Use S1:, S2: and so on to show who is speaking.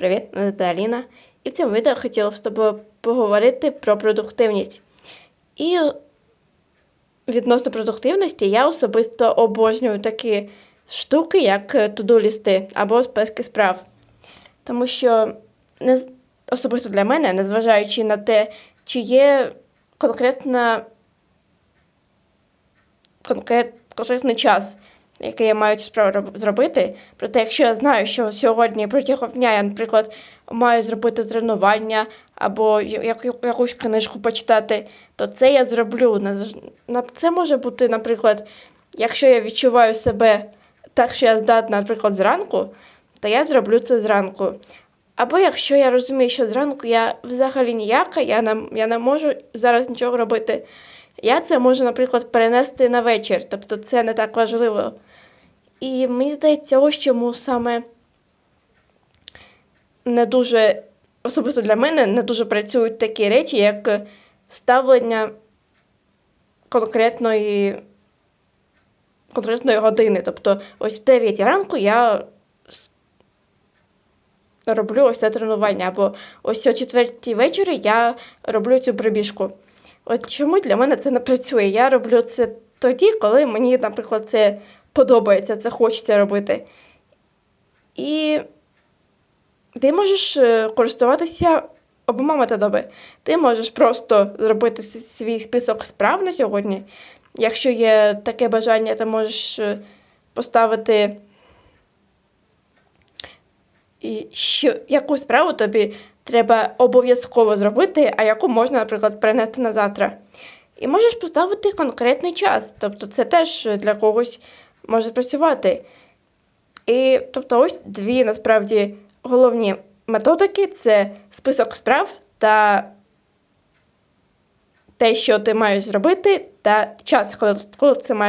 S1: Привіт, мене звати Аліна. І в цьому відео хотіла б з тобою поговорити про продуктивність. І відносно продуктивності я особисто обожнюю такі штуки, як туду-лісти або списки справ. Тому що не, особисто для мене, незважаючи на те, чи є конкретна, конкрет, конкретний час, який я маю справу зробити. Проте, якщо я знаю, що сьогодні протягом дня я, наприклад, маю зробити тренування або якусь книжку почитати, то це я зроблю. Це може бути, наприклад, якщо я відчуваю себе так, що я здатна, наприклад, зранку, то я зроблю це зранку. Або якщо я розумію, що зранку я взагалі ніяка, я не, я не можу зараз нічого робити, я це можу, наприклад, перенести на вечір, тобто це не так важливо. І мені здається, ось чому саме не дуже, особисто для мене, не дуже працюють такі речі, як ставлення конкретної, конкретної години. Тобто, ось в 9 ранку я роблю ось це тренування, або ось о 4 вечора я роблю цю пробіжку. От чому для мене це не працює? Я роблю це тоді, коли мені, наприклад, це подобається, це хочеться робити. І ти можеш е, користуватися обома методами. Ти можеш просто зробити свій список справ на сьогодні. Якщо є таке бажання, ти можеш е, поставити, і що, яку справу тобі треба обов'язково зробити, а яку можна, наприклад, перенести на завтра. І можеш поставити конкретний час. Тобто це теж для когось може працювати. І тобто ось дві насправді головні методики це список справ та те, що ти маєш зробити, та час, коли, коли це маєш.